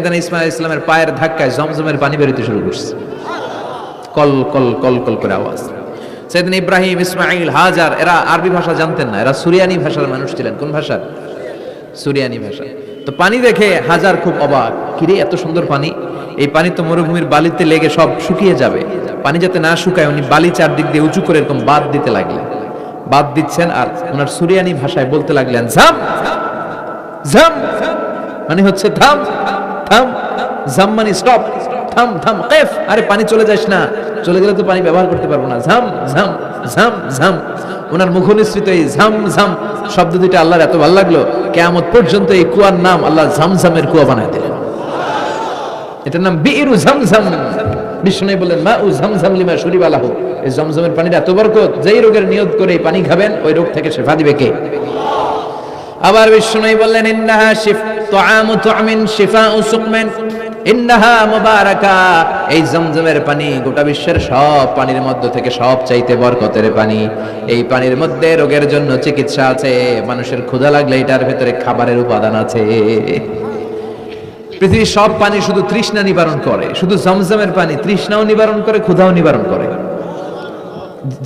ইসমাইল ইসলামের পায়ের ধাক্কায় জমজমের পানি বেরোতে শুরু করছে। কল কল কল কল করে আওয়াজ। সেদিন ইব্রাহিম, ইসমাইল, হাজার, এরা আরবি ভাষা জানতেন না, এরা সুরিয়ানি ভাষার মানুষ ছিলেন। কোন ভাষার সুরিয়ানি ভাষা। তো পানি দেখে হাজার খুব অবাক, কিরে, এত সুন্দর পানি। এই পানি তো মরুভূমির বালিতে লেগে সব শুকিয়ে যাবে। পানি যাতে না শুকায়, উনি বালি চারদিক দিয়ে উঁচু করে এরকম বাদ দিতে লাগলেন। বাদ দিচ্ছেন আর ওনার সুরিয়ানি ভাষায় বলতে লাগলেন, ঝাম ঝাম। মানে হচ্ছে থাম থাম, ঝাম মানে স্টপ থাম থাম, কেফ, আরে পানি চলে যাস না। চলে গেলে তো পানি ব্যবহার করতে পারব না। ঝাম ঝাম ঝাম ঝাম, ওনার এই ঝাম ঝাম শব্দ আল্লাহর এত ভালো লাগল, কেয়ামত পর্যন্ত এই কুয়ার নাম আল্লাহ ঝামঝামের কুয়া বানায় দিলেন। এটার নাম বিরু ঝামঝাম বিষ্ণু বললেন, মা উ ঝামঝাম লিমা শরীবালাহ এই জমজমের পানিটা এত বরকত, যেই রোগের নিয়ত করে পানি খাবেন, ওই রোগ থেকে সেফা দিবে কে? আবার বিষ্ণু বললেন, ইন্নাহা শিফ, তুআমু তুআমিন শিফাউ সুকমিন। ইন্নাহা মুবারাকা। এই জমজমের পানি গোটা বিশ্বের সব পানির মধ্যে থেকে সব চাইতে বরকতের পানি। এই পানির মধ্যে রোগের জন্য চিকিৎসা আছে, মানুষের ক্ষুধা লাগলে এটার ভেতরে খাবারের উপাদান আছে। পৃথিবীর সব পানি শুধু তৃষ্ণা নিবারণ করে, শুধু জমজমের পানি তৃষ্ণাও নিবারণ করে, ক্ষুধাও নিবারণ করে।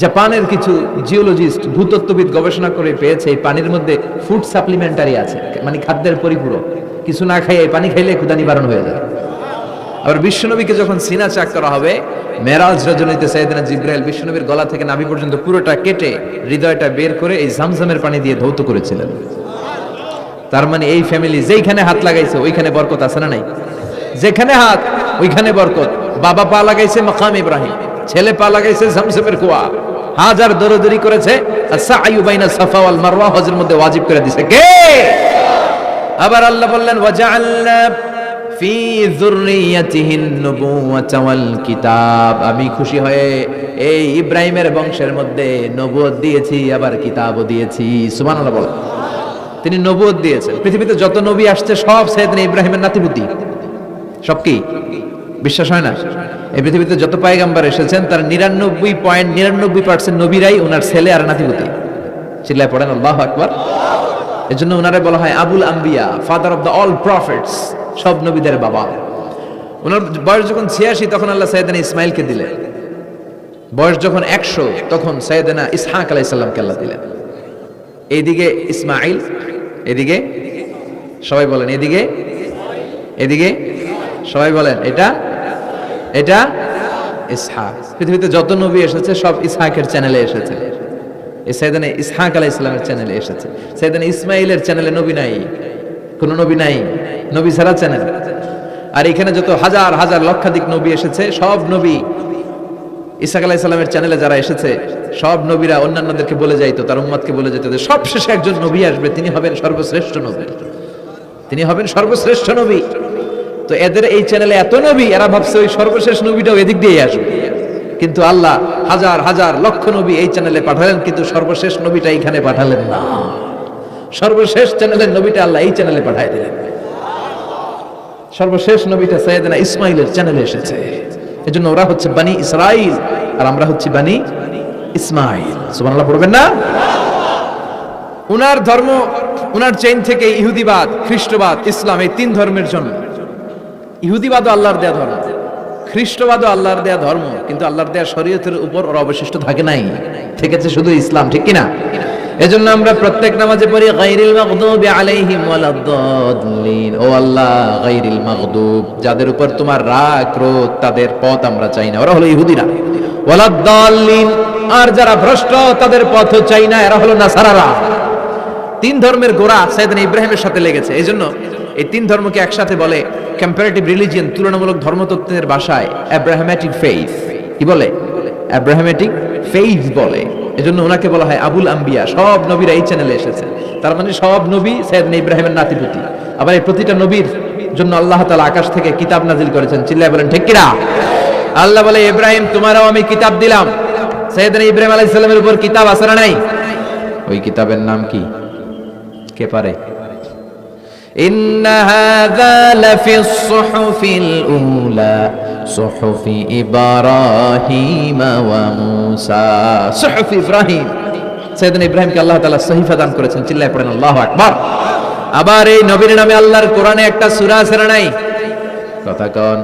জাপানের কিছু জিওলজিস্ট ভূতত্ত্ববিদ গবেষণা করে পেয়েছে, এই পানির মধ্যে ফুড সাপ্লিমেন্টারি আছে মানে খাদ্যের পরিপূরক। কিছু না খাইয়ে পানি খাইলে ক্ষুধা নিবারণ হয়ে যায়। আবার বিশ্বনবীকে যখন সিনা চাক করা হবে, মেরাজ রজনীতে সাইদিনা জিব্রাইল বিশ্বনবীর গলা থেকে নাভি পর্যন্ত পুরোটা কেটে হৃদয়টা বের করে এই জামজামের পানি দিয়ে ধৌত করেছিলেন। তার মানে এই ফ্যামিলি যেইখানে হাত লাগাইছে, ওইখানে বরকত আছে না নাই? যেখানে হাত, ওইখানে বরকত। বাবা পা লাগাইছে মাকাম ইব্রাহিম। ছেলে পা লাগাইছে জামজামের কুয়া। হাজার দরদরি করেছে। হজের মধ্যে ওয়াজিব করে দিছে। কে? আবার আল্লাহ বললেন, ওয়াজআলনা ফি যুররিয়াতিহিন কিতাব। আমি খুশি হয়ে এই ইব্রাহিমের বংশের মধ্যে নবুয়ত দিয়েছি, আবার কিতাবও দিয়েছি। সুবহানাল্লাহ বলেন। তিনি নবুয়ত দিয়েছেন। পৃথিবীতে যত নবী আসছে, সব সাইয়েদনা ইব্রাহিমের নাতিপুতি। সব কি? বিশ্বাস হয় না? এই পৃথিবীতে যত পায়গাম্বার এসেছেন, তার নিরানব্বই পয়েন্ট নিরানব্বই পার্সেন্ট নবীরাই ওনার ছেলে আর নাতিপুতি। চিল্লায় পড়েন, আল্লাহ আকবার। এর জন্য ওনারে বলা হয় Abul Ambiya father of the all prophets সব নবীদের বাবা। ওনার বয়স যখন ছিয়াশি, তখন আল্লাহ সৈয়দানা ইসমাইলকে দিলেন। বয়স যখন একশো, তখন সৈয়দানা ইসহাক আলাইসাল্লামকে আল্লাহ দিলেন। এইদিকে ইসমাইল, এদিকে সবাই বলেন, এদিকে এদিকে সবাই বলেন, এটা এটা ইসহাক। পৃথিবীতে যত নবী এসেছে, সব ইসহাকের চ্যানেলে এসেছে। এই সাইদানে ইসহাক আলাহ ইসলামের চ্যানেলে এসেছে। সাইদানে ইসমাইলের চ্যানেলে নবী নাই, কোনো নবী নাই, নবী ছাড়া চ্যানেল আর এখানে যত হাজার হাজার, লক্ষাধিক নবী এসেছে, সব নবী ইসাক আলাহ ইসলামের চ্যানেলে যারা এসেছে, সব নবীরা অন্যান্যদেরকে বলে যাইতো, তার উম্মাদকে বলে যেত যে সব শেষে একজন নবী আসবে, তিনি হবেন সর্বশ্রেষ্ঠ নবী। তিনি হবেন সর্বশ্রেষ্ঠ নবী। তো এদের এই চ্যানেলে এত নবী, এরা ভাবছে ওই সর্বশেষ নবীটাও এদিক দিয়ে আসবে। কিন্তু আল্লাহ হাজার হাজার লক্ষ নবী এই চ্যানেলে পাঠালেন, কিন্তু সর্বশেষ নবীটা এইখানে পাঠালেন না। সর্বশেষ চ্যানেলের নবীটা আল্লাহ এই চ্যানেলে পাঠায় দিলেন। সর্বশেষ নবীটা সৈয়দনা ইসমাইলের চ্যানেলে এসেছে। এজন্য ওরা হচ্ছে বানি ইসরাইল, আর আমরা হচ্ছি বানি ইসমাইল। সুবহানাল্লাহ পড়বেন না? উনার ধর্ম, উনার চেইন থেকে ইহুদিবাদ, খ্রিস্টবাদ, ইসলাম এই তিন ধর্মের জন্য। ইহুদিবাদও আল্লাহর দেয়া ধর্ম, খ্রিস্টবাদও আল্লাহর দেয়া ধর্ম, কিন্তু আল্লাহর দেয়া শরীয়তের উপর ওরা অবশিষ্ট থাকে নাই। থেকেছে শুধু ইসলাম, ঠিক কিনা? এজন্য আমরা প্রত্যেক নামাজে পড়ি, গায়রিল মাগদুবি আলাইহিম ওয়ালাদ-দাল্লিন ও আল্লাহ, গায়রিল মাগদুব, যাদের উপর তোমার রাগ ক্রোধ তাদের পথ আমরা চাই না। ওরা হলো ইহুদিরা। ওয়ালাদ-দাল্লিন আর যারা ভ্রষ্ট, তাদের পথ চাই না, এরা হলো নাসারারা। তিন ধর্মের গোড়া সাইয়েদনা ইব্রাহিমের সাথে লেগেছে। এই জন্য এই তিন ধর্মকে একসাথে বলে কম্পারেটিভ রিলিজিয়ন তুলনামূলক ধর্মতত্ত্বের ভাষায় অ্যাব্রাহামেটিক ফেইথ কি বলে? অ্যাব্রাহামেটিক ফেইথ বলে। এজন্য ওনাকে বলা হয় আবুল আম্বিয়া। সব নবীরা এই চ্যানেলে এসেছে। তার মানে সব নবী সৈয়দনা ইব্রাহিমের নাতিপুতি। আবার এই প্রতিটা নবীর জন্য আল্লাহ তালা আকাশ থেকে কিতাব নাজিল করেছেন। চিল্লায় বলেন, ঠিক কিনা? আল্লাহ বলে, ইব্রাহিম, তোমারও আমি কিতাব দিলাম। সৈয়দনা ইব্রাহিম আলাইহিস সালামের উপর কিতাব আছে নাই? ওই কিতাবের নাম কি? কে পারে? إن هذا لفي الصحف الأولى صحف إبراهيم وموسى صحف إبراهيم সৈয়দনা ইব্রাহিমকে আল্লাহ তাআলা সহিফা দান করেছেন চিল্লায় পড়েন আল্লাহু আকবার আবার এই নবীর নামে আল্লাহর কোরআনে একটা সূরা আছে না নাই কথা কন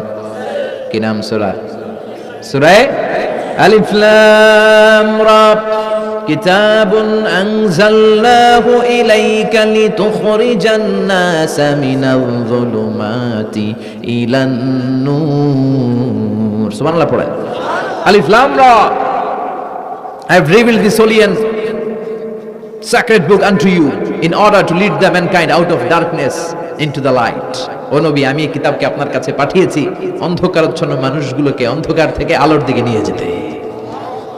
কি নাম সুরা সুরায় আলিফ লাম রা كتاب أنزلناه إليك لتخرج الناس من الظلمات إلى النور سبحان الله পড়েন আলিফ লাম রা I have revealed this holy and sacred book unto you in order to lead the mankind out of darkness into the light ও নবী আমি এই কিতাবকে আপনার কাছে পাঠিয়েছি অন্ধকারচ্ছন্ন মানুষগুলোকে অন্ধকার থেকে আলোর দিকে নিয়ে যেতে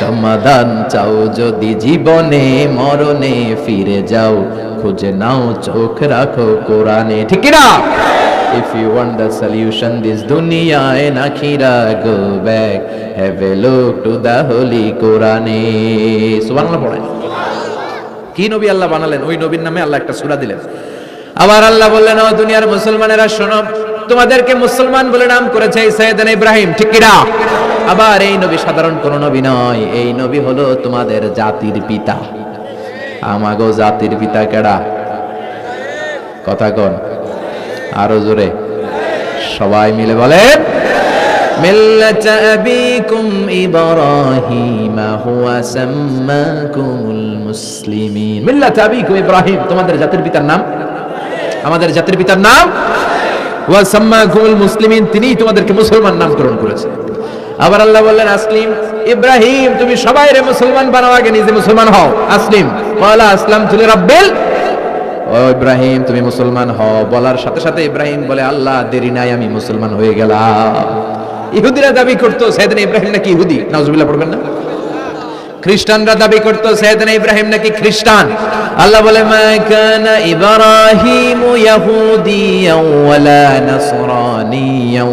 সমাধান চাও যদি জীবনে, মরণে ফিরে যাও, খুঁজে নাও, চোখ রাখো কোরআনে। ঠিক না If you want the solution, this dunya and akhira go back have a look to the holy Quran সুবহানাল্লাহ পড়েন কি নবী আল্লাহ বানালেন? ওই নবীর নামে আল্লাহ একটা সূরা দিলেন। আবার আল্লাহ বললেন, ও দুনিয়ার মুসলমানেরা, শোনো, তোমাদেরকে মুসলমান বলে নাম করেছে সৈয়দান ইব্রাহিম। ঠিক কিনা? আবার এই নবী সাধারণ কোন নবী নয় এই নবী হলো তোমাদের জাতির পিতা আমাগো জাতির পিতা কেডা কথা কন আরো জোরে সবাই মিলে বলেন ملة أبيكم إبراهيم هو سماكم المسلمين ملة أبيكم إبراهيم তোমাদের জাতির পিতার নাম আমাদের জাতির পিতার নাম ওয়া সাম্মাকুমুল মুসলিমিন তিনিই তোমাদেরকে মুসলমান নামকরণ করেছে আবার আল্লাহ বললেন, আসলিম, ইব্রাহিম, তুমি সবাই রে মুসলমান বানাও, আগে নিজে মুসলমান হও। আসলিম ওয়ালা আসলাম তুলি রাব্বিল ও ইব্রাহিম, তুমি মুসলমান হও। বলার সাথে সাথে ইব্রাহিম বলে, আল্লাহ, দেরি নাই, আমি মুসলমান হয়ে গেলাম। ইহুদিরা দাবি করতো সাইয়েদনা ইব্রাহিম নাকি ইহুদি? নাউজুবিল্লাহ পড়বেন না? খ্রিস্টানরা দাবি করতো সাইয়েদনা ইব্রাহিম নাকি খ্রিস্টান? আল্লাহ বলে, মা কানা ইব্রাহিম ইয়াহুদিয়াও ওয়ালা নাসরানিয়াও।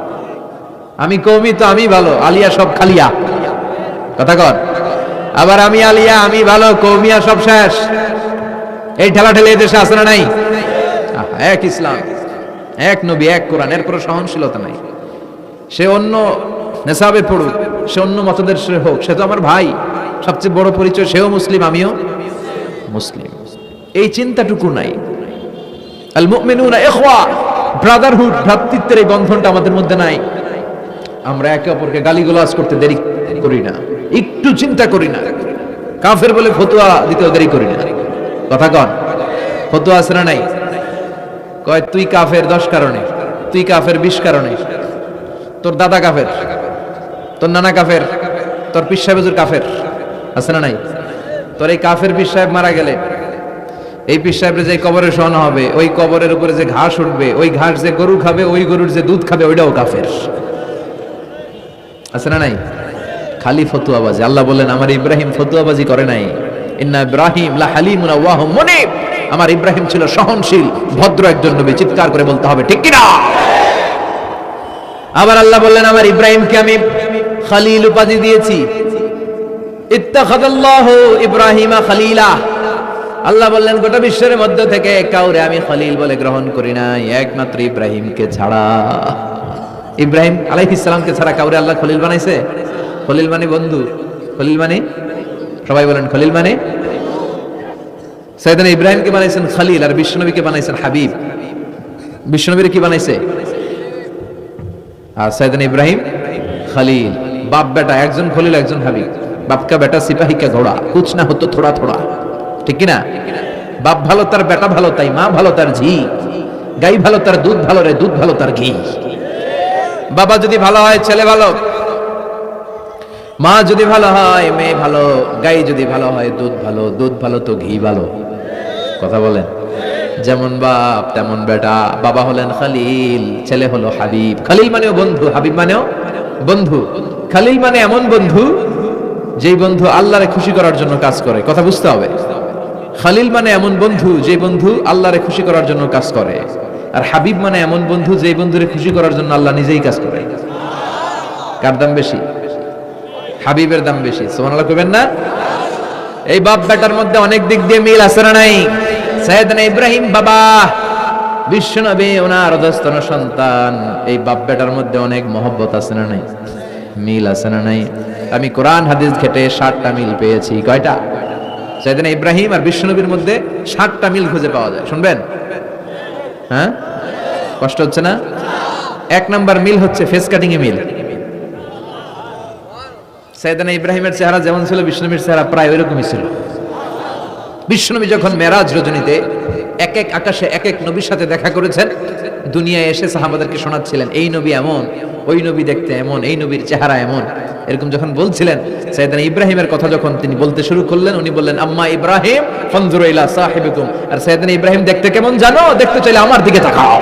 আমি কৌমি তো আমি ভালো, আলিয়া সব খালিয়া। কথা কর। আবার আমি আলিয়া, আমি ভালো, কৌমিয়া সব শেষ। এই ঠেলা ঠেলে দেশে আছে না নাই? এক ইসলাম, এক নবী, এক কোরআন, এর কোনো সহনশীলতা নাই। সে অন্য নেশাবে পড়ুক, সে অন্য মতদের সে হোক, সে তো আমার ভাই। সবচেয়ে বড় পরিচয়, সেও মুসলিম, আমিও মুসলিম। এই চিন্তাটুকু নাই। আল মুমিনুনা ইখওয়া, ব্রাদারহুড, ভ্রাতৃত্বের এই বন্ধনটা আমাদের মধ্যে নাই। আমরা একে অপরকে গালিগালাজ করতে দেরি করি না। একটু চিন্তা করি না। কাফের বলে ফতুয়া দিতেও দেরি করি না। কথা কন, ফতুয়া আছে না নাই? কয়, তুই কাফের দশ কারণে, তুই কাফের বিশ কারণে। তোর দাদা কাফের, তোর নানা কাফের, তোর পিস সাহেব হুজুর কাফের, আছে না নাই? তোর এই কাফের পিস সাহেব মারা গেলে, এই পিস সাহেবের যে কবরে শোয়ানো হবে, ওই কবরের উপরে যে ঘাস উঠবে, ওই ঘাস যে গরু খাবে, ওই গরুর যে দুধ খাবে, ওইটাও কাফের। আছে না নাই? খালি ফতুয়াবাজি। আল্লাহ বললেন, আমার ইব্রাহিম ফতুয়াবাজি করে নাই। ইন্না ইব্রাহিম লা হালিমুন মুনিব। আমার ইব্রাহিম ছিল সহনশীল, ভদ্র একজন নবী। চিৎকার করে বলতে হবে, ঠিক কিনা? আবার আল্লাহ বললেন, আমার ইব্রাহিমকে আমি খালিল উপাধি দিয়েছি। ইত্তাখাদাল্লাহু ইব্রাহিমা খালিলা। আল্লাহ বললেন, গোটা বিশ্বের মধ্য থেকে কাউরে আমি খলিল বলে গ্রহণ করি নাই। একমাত্র ইব্রাহিমকে ছাড়া। ইব্রাহিম আলাইহিস সালামকে ছাড়া কাউরে আল্লাহ খলিল বানাইছে? খলিল মানে বন্ধু। খলিল মানে? সবাই বলেন, খলিল মানে? সৈয়দানা ইব্রাহিমকে বানাইছেন খালিল আর বিশ্বনবীকে বানাইছেন হাবিব। বিশ্বনবীর কি বানাইছে? আর সৈয়দানা ইব্রাহিম খালিল। বাপ বেটা, একজন খলিল, একজন হাবিব। বাপ কা বেটা সিপাহী কা ঘোড়া। কুছ না হতো, থোড়া থোড়া। ঠিক কি না বাপ ভালো, তার বেটা ভালো, তাই মা ভালো, তার ঝি। গাই ভালো, তার দুধ ভালো রে, দুধ ভালো, তার ঘি। বাবা যদি ভালো হয়, ছেলে ভালো? মা যদি ভালো হয়, মেয়ে ভালো, গাই যদি ভালো হয়, দুধ ভালো দুধ ভালো তো ঘি ভালো। কথা বলেন? যেমন বাপ, তেমন বেটা। বাবা হলেন খালিল, ছেলে হলো হাবিব। খালিল মানেও বন্ধু, হাবিব মানেও বন্ধু। খালিল মানে এমন বন্ধু, যেই বন্ধু আল্লাহরে খুশি করার জন্য কাজ করে। কথা বুঝতে হবে। খালিল মানে এমন বন্ধু যে বন্ধু আল্লাহরে খুশি করার জন্য কাজ করে। আর হাবিব মানে এমন বন্ধু যে বন্ধুরে খুশি করার জন্য আল্লাহ নিজেই কাজ করে। কার দাম বেশি? হাবিবের দাম বেশি। সুবহানাল্লাহ কইবেন না? এই বাপ বেটার মধ্যে অনেক দিক দিয়ে মিল আছে না নাই? ইব্রাহিম বাবা ওনার অধস্তন সন্তান। এই বাপ বেটার মধ্যে অনেক মহব্বত আছে না নাই? মিল আছে না নাই? আমি কোরআন, হাদিস ঘেটে ষাটটা মিল পেয়েছি। কয়টা? সাইয়েদনা ইব্রাহিম আর বিশ্বনবীর মধ্যে ষাটটা মিল খুঁজে পাওয়া যায়। শুনবেন? হ্যাঁ? কষ্ট হচ্ছে না? এক নাম্বার মিল হচ্ছে ফেস কাটিং এ মিল। সাইদানা ইব্রাহিমের চেহারা যেমন ছিল, বিষ্ণুবীর চেহারা প্রায় ওইরকমই ছিল। বিষ্ণুবী যখন মেরাজ রজনীতে এক এক আকাশে এক এক নবীর সাথে দেখা করেছেন দুনিয়ায় এসে সাহাবাদেরকে শোনাচ্ছিলেন, এই নবী এমন, ওই নবী দেখতে এমন, এই নবীর চেহারা এমন। এরকম যখন বলছিলেন সাইদানা ইব্রাহিমের কথা যখন তিনি বলতে শুরু করলেন, উনি বললেন, আম্মা ইব্রাহিম, ফনজুর ইলা সাহিবিকুম। আর সাইদানা ইব্রাহিম, দেখতে কেমন জানো? দেখতে চাইলে আমার দিকে তাকাও।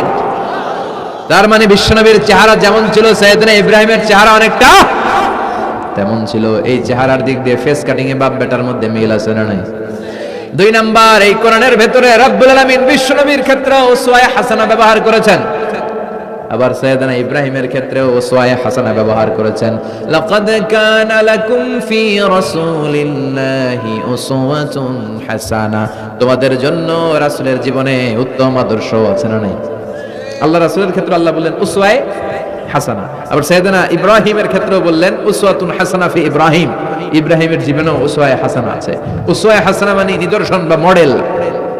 তার মানে বিশ্বনবীর চেহারা যেমন ছিল সাইদানা ইব্রাহিমের চেহারা অনেকটা তেমন ছিল। এই চেহারার দিক দিয়ে ফেস কাটিং এ বাপ বেটার মধ্যে মিল আছে না নাই? দুই নাম্বার, এই কোরআনের ভেতরে রব্বুল আলামিন বিশ্বনবীর ক্ষেত্রে ওসওয়ায়ে হাসানা ব্যবহার করেছেন। আবার সৈয়দনা ইব্রাহিমের ক্ষেত্রে ওসওয়ায়ে হাসানা ব্যবহার করেছেন। লাকাদ কানা লাকুম ফি রাসূলিল্লাহি উসওয়াতুন হাসানা। তোমাদের জন্য রাসূলের জীবনে উত্তম আদর্শ আছে না নাই? আল্লাহ রাসূলের ক্ষেত্রে আল্লাহ বললেন, উসওয়ায়ে হাসানা। আবার সৈয়দনা ইব্রাহিমের ক্ষেত্রেও বললেন, উসওয়াতুন হাসানা ফি ইব্রাহিম। ইব্রাহিমের জীবনেও উসওয়ায়ে হাসানা আছে। উসওয়ায়ে হাসানা মানে নিদর্শন বা মডেল।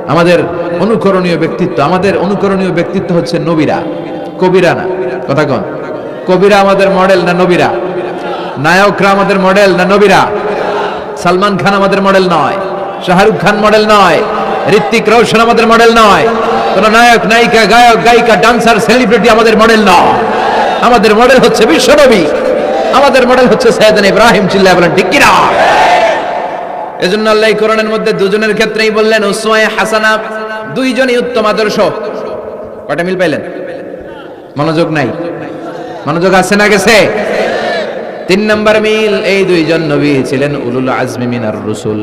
আমাদের অনুকরণীয় ব্যক্তিত্ব, আমাদের অনুকরণীয় ব্যক্তিত্ব হচ্ছে নবীরা, কবিরা না। কথা কন। কবিরা আমাদের মডেল না নবীরা? নায়করা আমাদের মডেল না নবীরা? সালমান খান আমাদের মডেল নয়। শাহরুখ খান মডেল নয়। ঋত্বিক রোশন আমাদের মডেল নয়। কোন নায়ক, নায়িকা, গায়ক, গায়িকা, ডান্সার, সেলিব্রিটি আমাদের মডেল নয়। আমাদের মডেল হচ্ছে বিশ্বনবী। আমাদের মডেল হচ্ছে সৈয়দান ইব্রাহিম চিল্লাহ বলেন, ঠিক কিনা? এজন্য আল্লাহ কোরআনের মধ্যে দুজনের ক্ষেত্রেই বললেন, উসওয়ায়ে হাসানা, দুইজনই উত্তম আদর্শ। কটা মিল পাইলেন? মনোযোগ নাই। মনোযোগ আছে না গেছে? তিন নম্বর মিল, এই দুইজন নবী ছিলেন উলুল আজমি মিনার রসুল।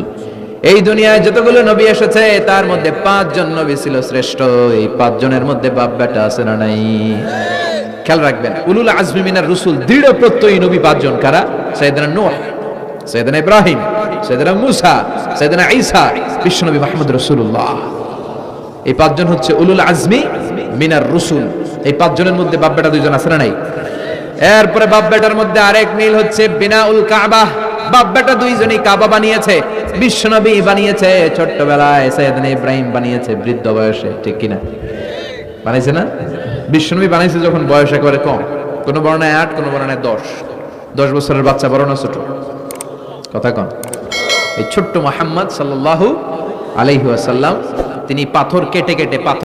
এই দুনিয়ায় যতগুলো নবী এসেছে, তার মধ্যে পাঁচজন নবী ছিল শ্রেষ্ঠ। এই পাঁচজনের মধ্যে বাপ বেটা আছে না নাই? খেয়াল রাখবেন, উলুল আজমি মিনার রসুল দৃঢ় প্রত্যয়ী নবী পাঁচজন কারা? সৈয়দনা নূহ সৈয়দনা ইব্রাহিম সৈয়দনা মুসা সৈয়দনা ঈসা বিশ্বনবী মাহমুদ রসুল্লাহ এই পাঁচজন হচ্ছে উলুল আজমি মিনার রসুল। এই পাঁচজনের মধ্যে বাপ বেটা দুইজন আছে না নাই? এরপরে বাপ বেটার মধ্যে আরেক মিল হচ্ছে বিনা উল কাবা। বাপ বেটা দুইজনই কাবা বানিয়েছে বিশ্বনবী বানিয়েছে, ছোট্টবেলায় সৈয়দনা ইব্রাহিম বানিয়েছে, বৃদ্ধ বয়সে, ঠিক কিনা? বানাইছে না? বিশ্বনবী বানাইছে যখন বয়স একেবারে কম। কোনো বর্ণায় আট, কোনো বর্ণায় দশ। দশ বছরের বাচ্চা বড় না ছোট? কথা কন। এই ছোট্ট মোহাম্মদ সাল্লাল্লাহু আলাইহি ওয়াসাল্লাম, তিনি পাথর কেটে কেটে পাথর